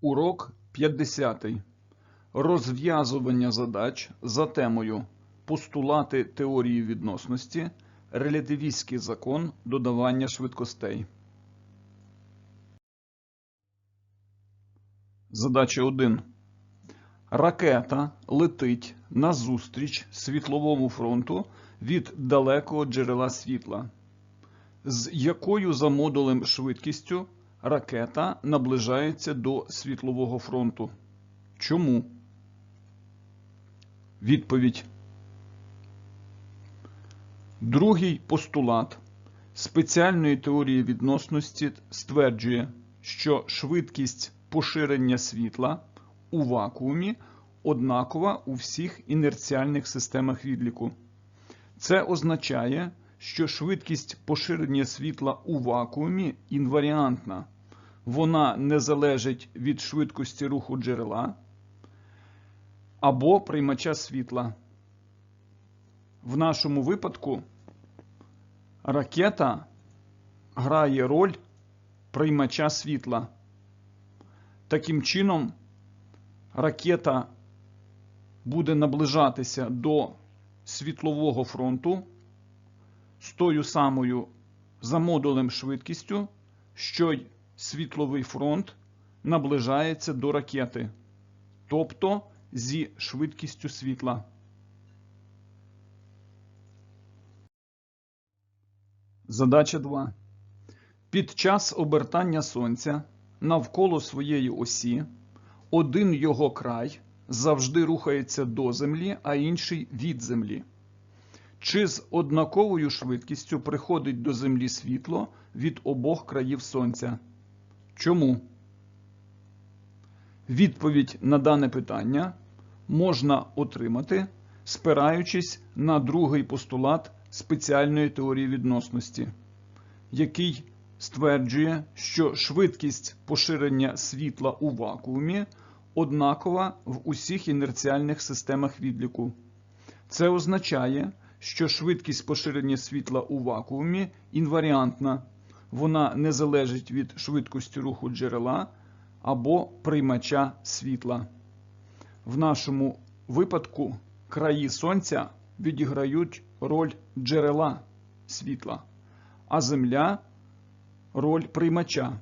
Урок 50. Розв'язування задач за темою Постулати теорії відносності, релятивістський закон додавання швидкостей. Задача 1. Ракета летить назустріч світловому фронту від далекого джерела світла. З якою за модулем швидкістю ракета наближається до світлового фронту? Чому? Відповідь. Другий постулат спеціальної теорії відносності стверджує, що швидкість поширення світла у вакуумі однакова у всіх інерціальних системах відліку. Це означає, що швидкість поширення світла у вакуумі інваріантна. Вона не залежить від швидкості руху джерела або приймача світла. В нашому випадку ракета грає роль приймача світла. Таким чином, ракета буде наближатися до світлового фронту з тою самою за модулем швидкістю, що й світловий фронт наближається до ракети, тобто зі швидкістю світла. Задача 2. Під час обертання Сонця навколо своєї осі один його край завжди рухається до Землі, а інший від Землі. Чи з однаковою швидкістю приходить до Землі світло від обох країв Сонця? Чому? Відповідь на дане питання можна отримати, спираючись на другий постулат спеціальної теорії відносності, який стверджує, що швидкість поширення світла у вакуумі однакова в усіх інерціальних системах відліку. Це означає, що швидкість поширення світла у вакуумі інваріантна, вона не залежить від швидкості руху джерела або приймача світла. В нашому випадку краї Сонця відіграють роль джерела світла, а Земля роль приймача.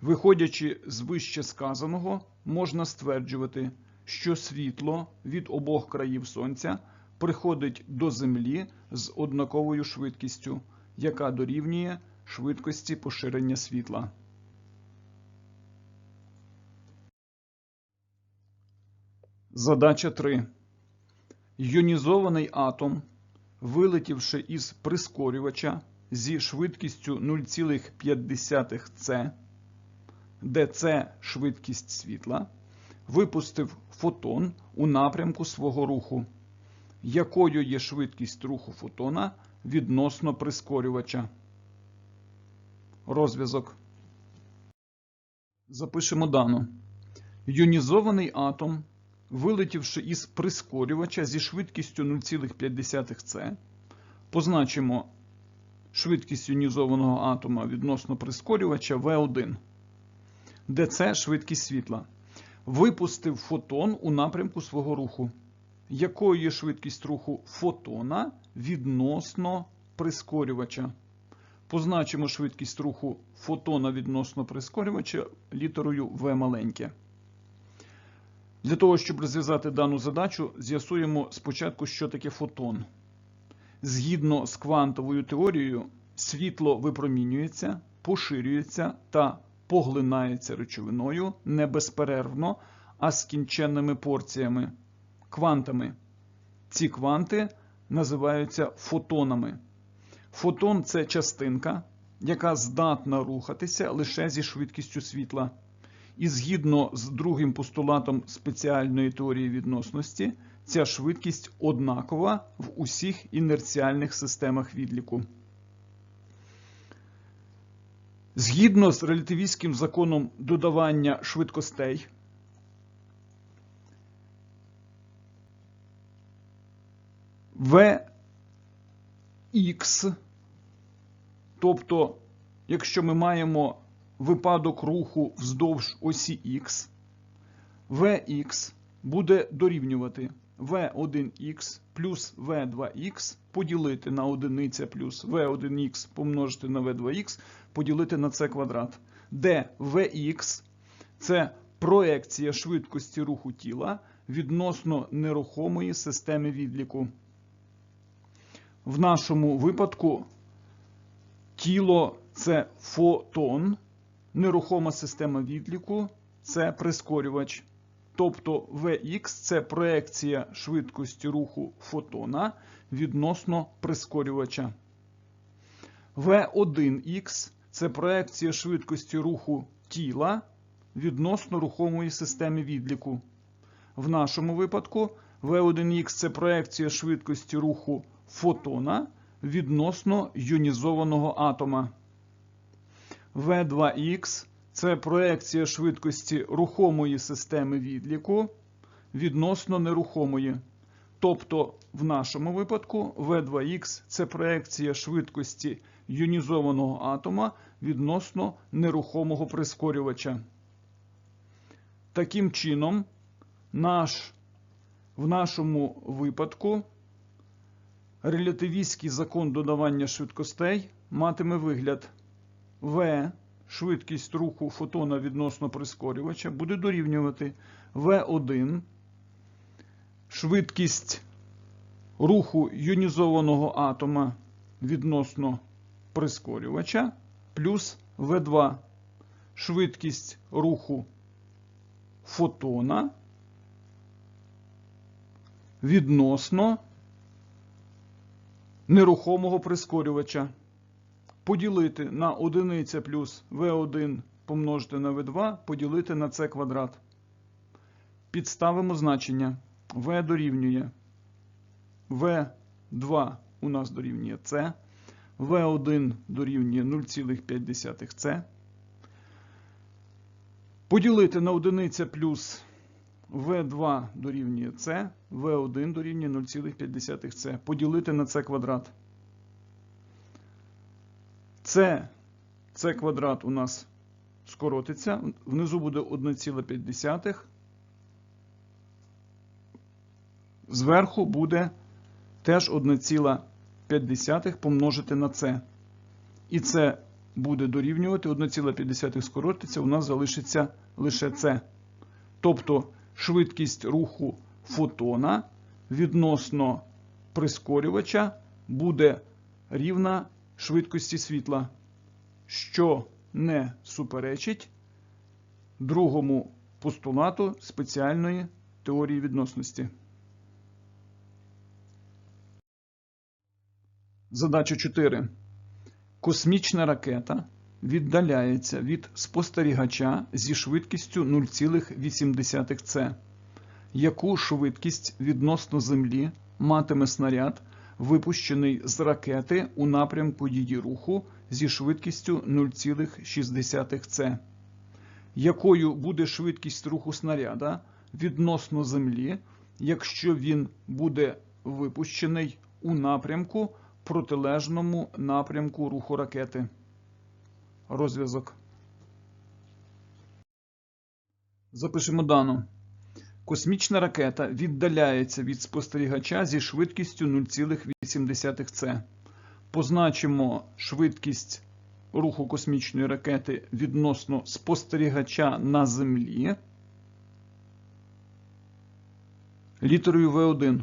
Виходячи з вище сказаного, можна стверджувати, що світло від обох країв Сонця приходить до Землі з однаковою швидкістю, яка дорівнює швидкості поширення світла. Задача 3. Йонізований атом, вилетівши із прискорювача зі швидкістю 0,5 С, де С швидкість світла, випустив фотон у напрямку свого руху. Якою є швидкість руху фотона відносно прискорювача? Розв'язок. Запишемо дану. Йонізований атом вилетівши із прискорювача зі швидкістю 0,5 С, позначимо швидкість іонізованого атома відносно прискорювача V1, де це швидкість світла. Випустив фотон у напрямку свого руху. Якою є швидкість руху фотона відносно прискорювача? Позначимо швидкість руху фотона відносно прискорювача літерою V маленьке. Для того, щоб розв'язати дану задачу, з'ясуємо спочатку, що таке фотон. Згідно з квантовою теорією, світло випромінюється, поширюється та поглинається речовиною не безперервно, а скінченними порціями квантами. Ці кванти називаються фотонами. Фотон це частинка, яка здатна рухатися лише зі швидкістю світла. І згідно з другим постулатом спеціальної теорії відносності, ця швидкість однакова в усіх інерціальних системах відліку. Згідно з релятивістським законом додавання швидкостей, Vx, тобто, якщо ми маємо випадок руху вздовж осі Х, Vx буде дорівнювати V1x плюс V2x поділити на одиниця плюс V1x помножити на V2x поділити на c квадрат, де Vx це проекція швидкості руху тіла відносно нерухомої системи відліку. В нашому випадку тіло це фотон, нерухома система відліку це прискорювач. Тобто Vx це проекція швидкості руху фотона відносно прискорювача. V1x це проекція швидкості руху тіла відносно рухомої системи відліку. В нашому випадку V1x це проекція швидкості руху фотона відносно іонізованого атома. V2x це проекція швидкості рухомої системи відліку відносно нерухомої. Тобто, в нашому випадку V2x це проекція швидкості іонізованого атома відносно нерухомого прискорювача. Таким чином, наш, в нашому випадку релятивістський закон додавання швидкостей матиме вигляд. V швидкість руху фотона відносно прискорювача буде дорівнювати V1 швидкість руху іонізованого атома відносно прискорювача плюс V2 швидкість руху фотона відносно нерухомого прискорювача поділити на одиниця плюс v1 помножити на v2 поділити на c квадрат. Підставимо значення. v дорівнює v2 у нас дорівнює c, v1 дорівнює 0,5c. Поділити на одиниця плюс v2 дорівнює c, v1 дорівнює 0,5c. Поділити на c квадрат. Це, це квадрат у нас скоротиться. Внизу буде 1,5. Зверху буде теж 1,5 помножити на це. І це буде дорівнювати 1,5 скоротиться, у нас залишиться лише це. Тобто швидкість руху фотона відносно прискорювача буде рівна швидкості світла, що не суперечить другому постулату спеціальної теорії відносності. Задача 4. Космічна ракета віддаляється від спостерігача зі швидкістю 0,8 с. Яку швидкість відносно Землі матиме снаряд, випущений з ракети у напрямку її руху зі швидкістю 0,6 с? Якою буде швидкість руху снаряда відносно Землі, якщо він буде випущений у напрямку протилежному напрямку руху ракети? Розв'язок. Запишемо дану. Космічна ракета віддаляється від спостерігача зі швидкістю 0,8 с. Позначимо швидкість руху космічної ракети відносно спостерігача на Землі літерою V1.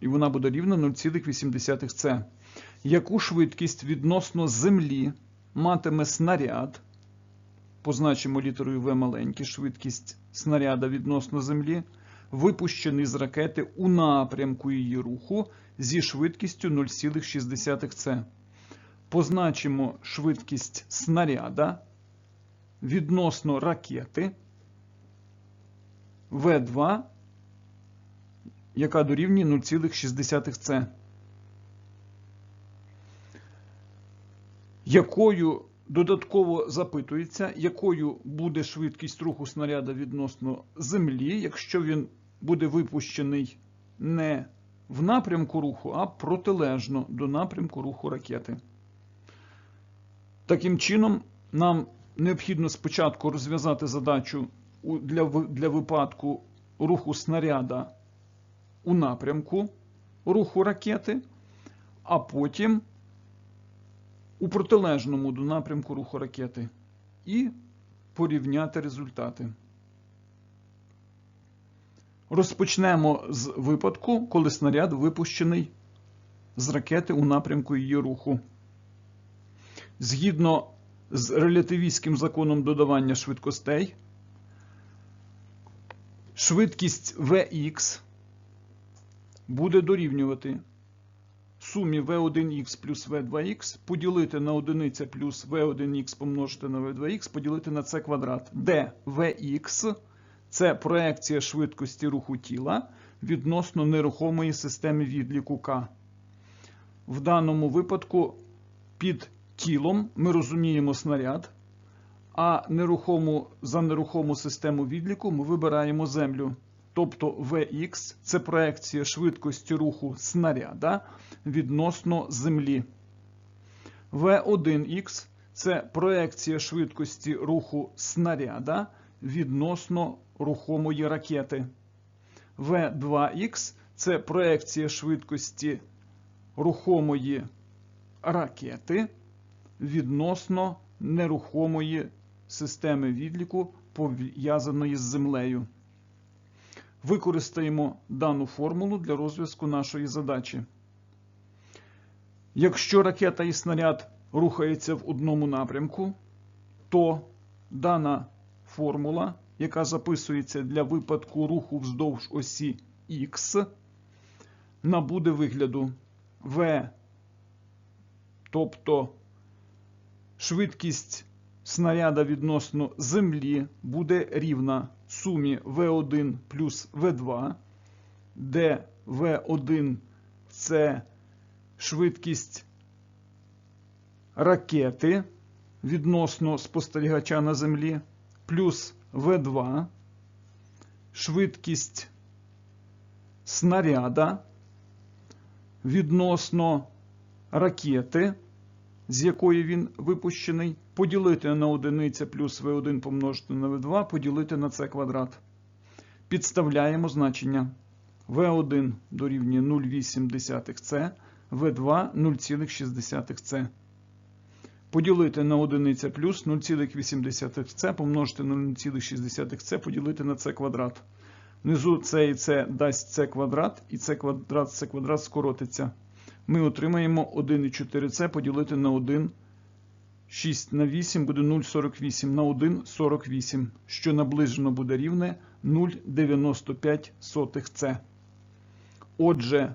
І вона буде рівна 0,8 с. Яку швидкість відносно Землі матиме снаряд? Позначимо літерою В маленьку швидкість снаряда відносно Землі, випущений з ракети у напрямку її руху зі швидкістю 0,6 с. Позначимо швидкість снаряда відносно ракети В2, яка дорівнює 0,6 с. Якою Додатково запитується, якою буде швидкість руху снаряда відносно Землі, якщо він буде випущений не в напрямку руху, а протилежно до напрямку руху ракети. Таким чином, нам необхідно спочатку розв'язати задачу для, для випадку руху снаряда у напрямку руху ракети, а потім у протилежному до напрямку руху ракети і порівняти результати. Розпочнемо з випадку, коли снаряд випущений з ракети у напрямку її руху. Згідно з релятивістським законом додавання швидкостей, швидкість Vx буде дорівнювати сумі V1x плюс V2x поділити на одиниця плюс V1x помножити на V2x поділити на c квадрат, де Vx це проекція швидкості руху тіла відносно нерухомої системи відліку К. В даному випадку під тілом ми розуміємо снаряд, а нерухому, за нерухому систему відліку ми вибираємо землю. Тобто Vx це проекція швидкості руху снаряда відносно землі. V1x це проекція швидкості руху снаряда відносно рухомої ракети. V2x це проекція швидкості рухомої ракети відносно нерухомої системи відліку, пов'язаної з землею. Використаємо дану формулу для розв'язку нашої задачі. Якщо ракета і снаряд рухаються в одному напрямку, то дана формула, яка записується для випадку руху вздовж осі Х, набуде вигляду V, тобто швидкість снаряда відносно землі буде рівна сумі V1 плюс V2, де V1 це швидкість ракети відносно спостерігача на землі, плюс V2, швидкість снаряда відносно ракети, з якої він випущений, поділити на одиниця плюс V1 помножити на V2, поділити на c квадрат. Підставляємо значення. V1 дорівнює 0,8c, V2 0,6c. Поділити на одиниця плюс 0,8c помножити на 0,6c, поділити на c квадрат. Внизу c і c дасть c квадрат, і c квадрат, c квадрат скоротиться. Ми отримаємо 1,4c поділити на 1, 6 на 8 буде 0,48 на 1,48, що наближено буде рівне 0,95c. Отже,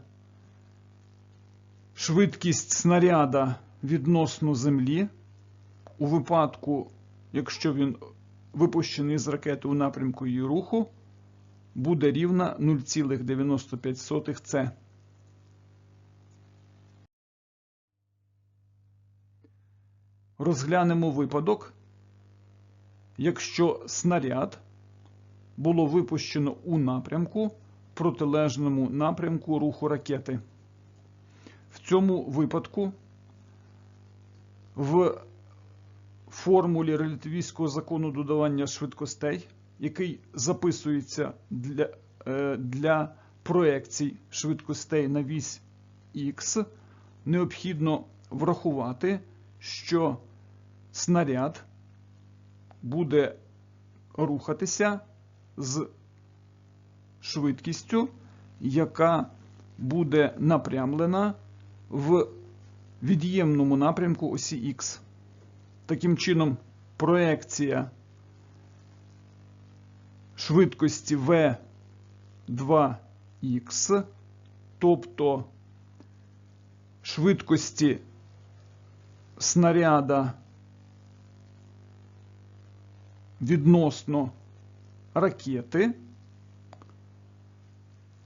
швидкість снаряда відносно землі у випадку, якщо він випущений з ракети у напрямку її руху, буде рівна 0,95c. Розглянемо випадок, якщо снаряд було випущено у напрямку протилежному напрямку руху ракети. В цьому випадку в формулі релятивістського закону додавання швидкостей, який записується для, е, для проекцій швидкостей на вісь Х, необхідно врахувати, що снаряд буде рухатися з швидкістю, яка буде напрямлена в від'ємному напрямку осі Х. Таким чином, проекція швидкості V2Х, тобто швидкості снаряда відносно ракети,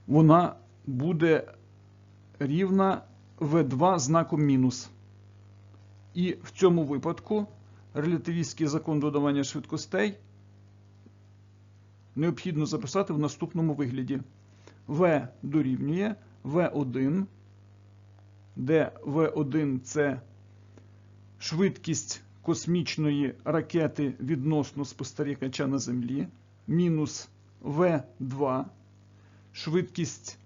вона буде рівна V2 знаком мінус. І в цьому випадку релятивістський закон додавання швидкостей необхідно записати в наступному вигляді. V дорівнює V1, де V1 це швидкість космічної ракети відносно спостерігача на Землі, мінус В2, швидкість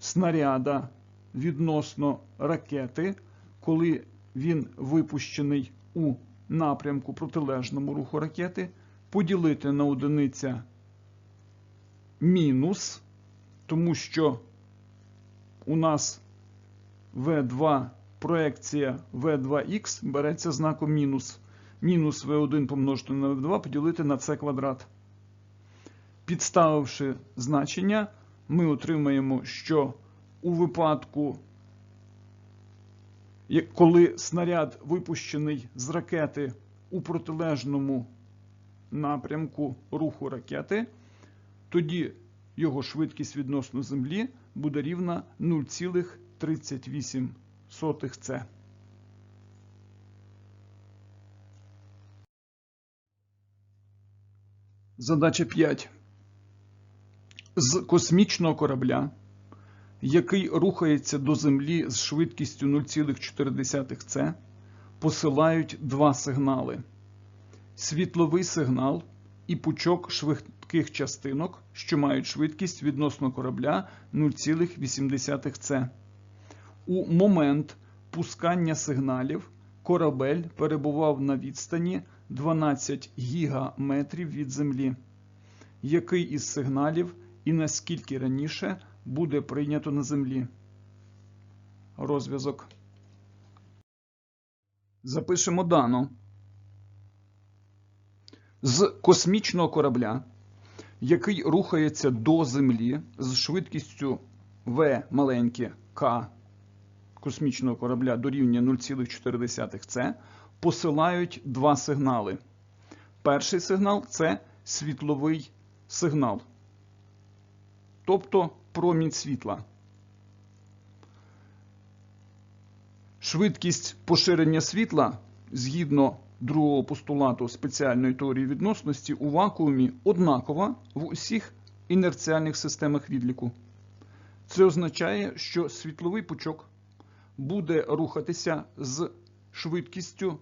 снаряда відносно ракети, коли він випущений у напрямку протилежному руху ракети, поділити на одиниця мінус, тому що у нас В2 проекція В2х береться знаком мінус. Мінус В1 помножити на В2 поділити на С квадрат. Підставивши значення, ми отримаємо, що у випадку, коли снаряд випущений з ракети у протилежному напрямку руху ракети, тоді його швидкість відносно Землі буде рівна 0,38 С. Задача 5. З космічного корабля, який рухається до Землі з швидкістю 0,4 С, посилають два сигнали: світловий сигнал і пучок швидких частинок, що мають швидкість відносно корабля 0,8 С. У момент пускання сигналів корабель перебував на відстані 12 гігаметрів від Землі. Який із сигналів і наскільки раніше буде прийнято на Землі? Розв'язок. Запишемо дано. З космічного корабля, який рухається до Землі з швидкістю В маленьке К космічного корабля дорівнює 0,4 С, посилають два сигнали. Перший сигнал це світловий сигнал, тобто промінь світла. Швидкість поширення світла згідно другого постулату спеціальної теорії відносності у вакуумі однакова в усіх інерціальних системах відліку. Це означає, що світловий пучок буде рухатися з швидкістю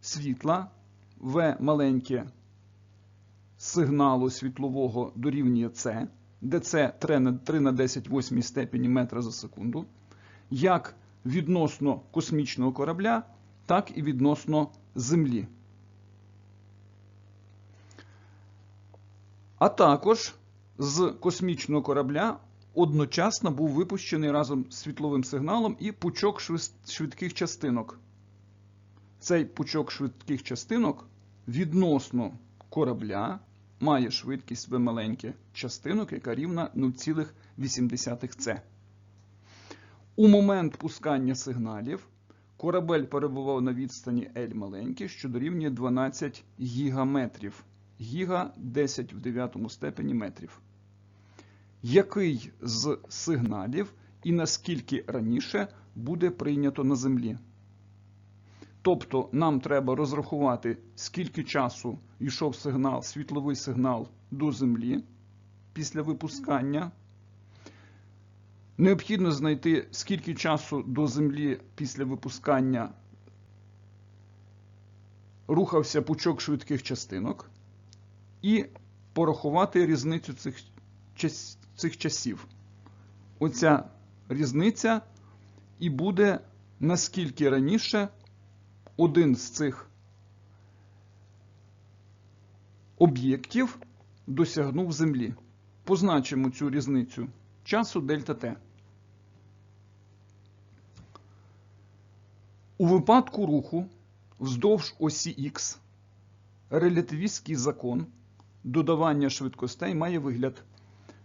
світла В маленьке сигналу світлового дорівнює С, де це 3 на 3 10 восьмій степені метра за секунду, як відносно космічного корабля, так і відносно Землі. А також з космічного корабля одночасно був випущений разом з світловим сигналом і пучок швидких частинок. Цей пучок швидких частинок відносно корабля має швидкість в маленьке частинок, яка рівна 0,8 С. У момент пускання сигналів корабель перебував на відстані L маленьке, що дорівнює 12 гігаметрів. Гіга 10 в 9 степені метрів. Який з сигналів і наскільки раніше буде прийнято на Землі? Тобто нам треба розрахувати, скільки часу йшов сигнал, світловий сигнал до Землі після випускання. Необхідно знайти, скільки часу до Землі після випускання рухався пучок швидких частинок, і порахувати різницю цих, цих часів. Оця різниця і буде наскільки раніше один з цих об'єктів досягнув Землі. Позначимо цю різницю часу дельта Т. У випадку руху вздовж осі Х релятивістський закон додавання швидкостей має вигляд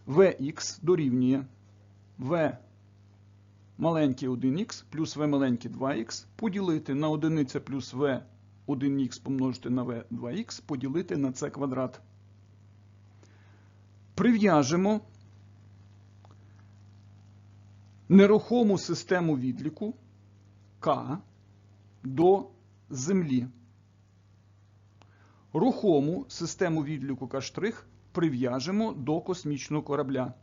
Vx дорівнює V маленький 1х плюс V маленький 2х поділити на 1 плюс V 1х помножити на V 2х поділити на c квадрат. Прив'яжемо нерухому систему відліку К до Землі. Рухому систему відліку К' прив'яжемо до космічного корабля.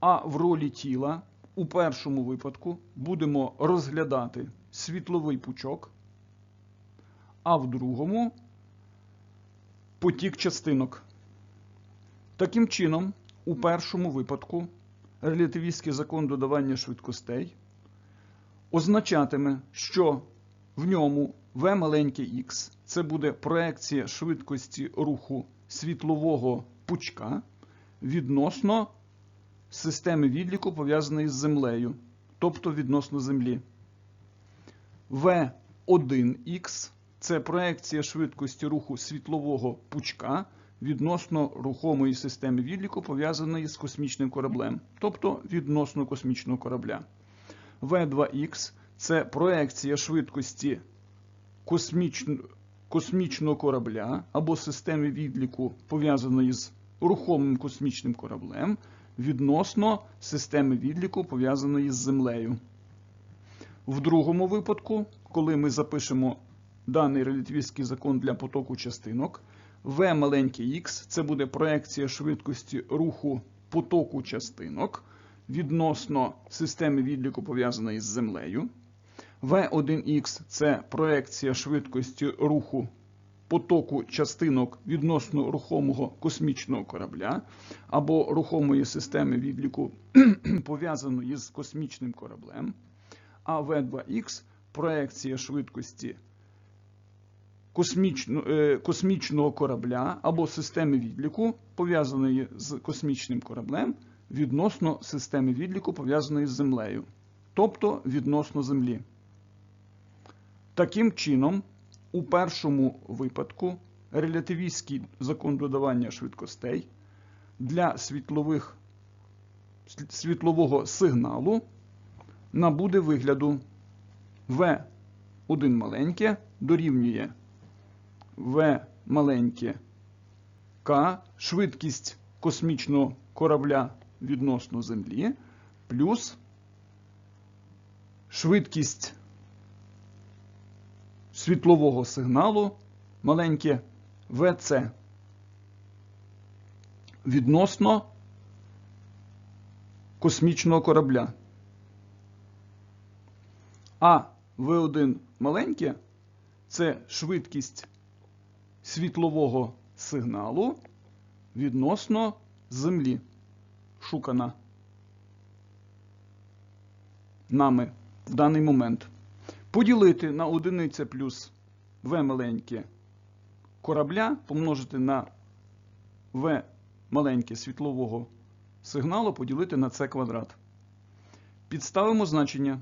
А в ролі тіла у першому випадку будемо розглядати світловий пучок, а в другому потік частинок. Таким чином, у першому випадку релятивістський закон додавання швидкостей означатиме, що в ньому v маленьке x це буде проекція швидкості руху світлового пучка відносно системи відліку, пов'язаної з Землею, тобто відносно Землі. V1x це проекція швидкості руху світлового пучка відносно рухомої системи відліку, пов'язаної з космічним кораблем, тобто відносно космічного корабля. V2x це проекція швидкості космічн- космічного корабля або системи відліку, пов'язаної з рухомим космічним кораблем, відносно системи відліку, пов'язаної з Землею. В другому випадку, коли ми запишемо даний релятивістський закон для потоку частинок, v маленьке x це буде проекція швидкості руху потоку частинок відносно системи відліку, пов'язаної з Землею. V1x це проекція швидкості руху потоку частинок відносно рухомого космічного корабля або рухомої системи відліку, пов'язаної з космічним кораблем. А V2x проекція швидкості е, космічного корабля або системи відліку, пов'язаної з космічним кораблем, відносно системи відліку, пов'язаної з Землею, тобто відносно Землі. Таким чином, у першому випадку релятивістський закон додавання швидкостей для світлових, світлового сигналу набуде вигляду. V1 маленьке дорівнює V маленьке К, швидкість космічного корабля відносно Землі, плюс швидкість світлового сигналу маленьке ВЦ відносно космічного корабля. А В1 маленьке це швидкість світлового сигналу відносно Землі, шукана нами в даний момент. Поділити на одиниця плюс В маленьке корабля, помножити на В маленьке світлового сигналу, поділити на С квадрат. Підставимо значення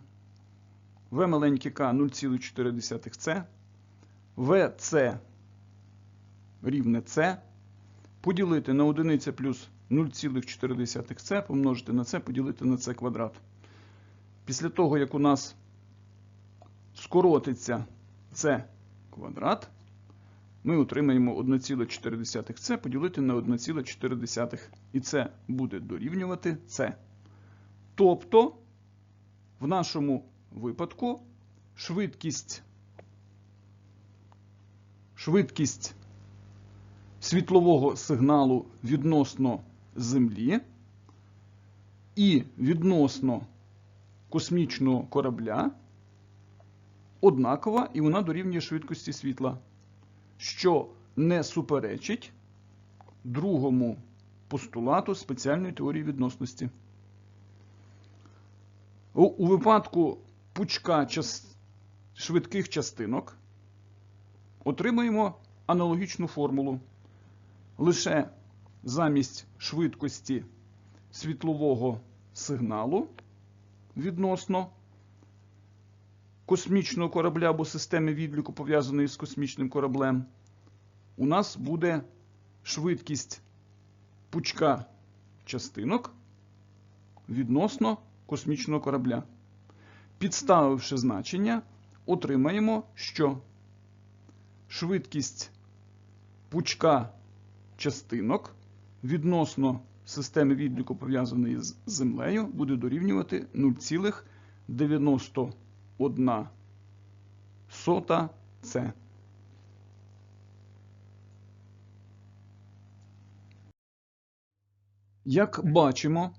В маленьке К 0,4 С, ВС рівне С, поділити на одиниця плюс 0,4 С, помножити на С, поділити на С квадрат. Після того, як у нас скоротиться С квадрат, ми отримаємо 1,4 С поділити на 1,4 і це буде дорівнювати С. Тобто, в нашому випадку швидкість, швидкість світлового сигналу відносно Землі і відносно космічного корабля однакова і вона дорівнює швидкості світла, що не суперечить другому постулату спеціальної теорії відносності. У, випадку пучка час... швидких частинок отримаємо аналогічну формулу. Лише замість швидкості світлового сигналу відносно космічного корабля або системи відліку, пов'язаної з космічним кораблем, у нас буде швидкість пучка частинок відносно космічного корабля. Підставивши значення, отримаємо, що швидкість пучка частинок відносно системи відліку, пов'язаної з Землею, буде дорівнювати 0,91 сота С. Як бачимо,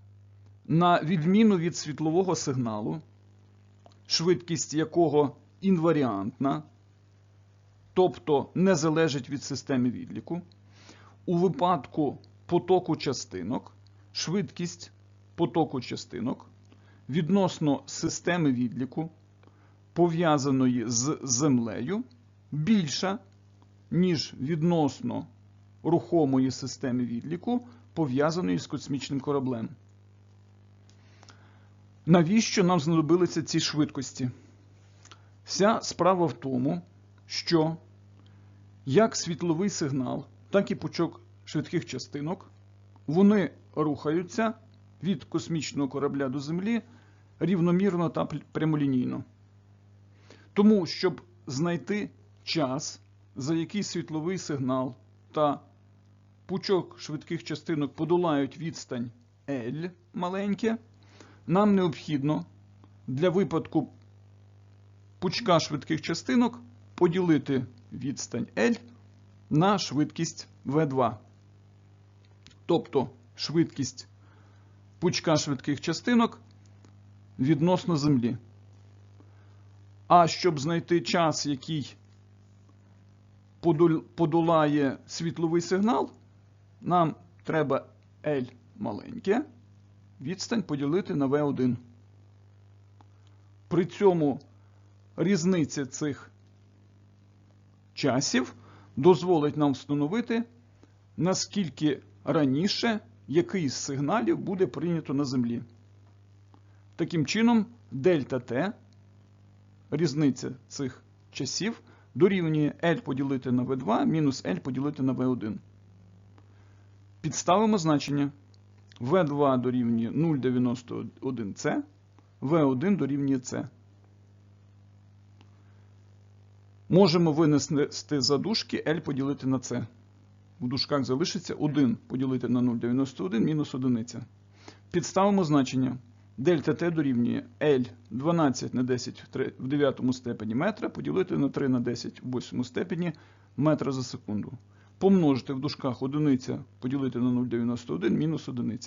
на відміну від світлового сигналу, швидкість якого інваріантна, тобто не залежить від системи відліку. У випадку потоку частинок, швидкість потоку частинок відносно системи відліку, пов'язаної з землею, більша, ніж відносно рухомої системи відліку, пов'язаної з космічним кораблем. Навіщо нам знадобилися ці швидкості? Вся справа в тому, що як світловий сигнал, так і пучок швидких частинок, вони рухаються від космічного корабля до Землі рівномірно та прямолінійно. Тому, щоб знайти час, за який світловий сигнал та пучок швидких частинок подолають відстань L маленьке, нам необхідно для випадку пучка швидких частинок поділити відстань L на швидкість V2. Тобто швидкість пучка швидких частинок відносно Землі. А щоб знайти час, який подолає світловий сигнал, нам треба L маленьке, відстань поділити на V1. При цьому різниця цих часів дозволить нам встановити, наскільки раніше який з сигналів буде прийнято на Землі. Таким чином, дельта Т, різниця цих часів, дорівнює L поділити на V2 мінус L поділити на V1. Підставимо значення. V2 дорівнює 0,91C, V1 дорівнює C. Можемо винести за дужки L поділити на C. В дужках залишиться 1 поділити на 0,91 мінус 1. Підставимо значення. Дельта Т дорівнює L 12 на 10 в 9 степені метра поділити на 3 на 10 в 8 степені метра за секунду. Помножити в дужках одиниця поділити на 0,91 мінус 1.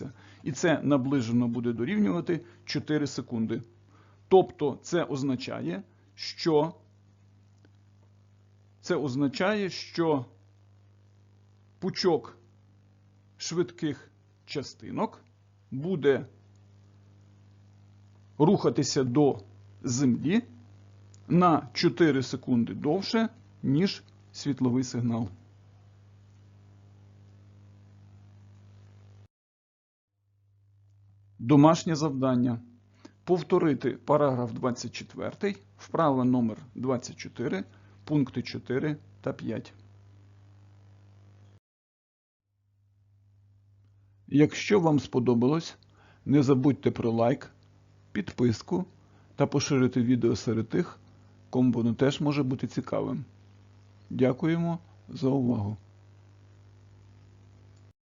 І це наближено буде дорівнювати 4 секунди. Тобто це означає, що це означає, що пучок швидких частинок буде рухатися до Землі на 4 секунди довше, ніж світловий сигнал. Домашнє завдання. Повторити параграф 24, вправа номер 24, пункти 4 та 5. Якщо вам сподобалось, не забудьте про лайк, підписку та поширити відео серед тих, кому воно теж може бути цікавим. Дякуємо за увагу!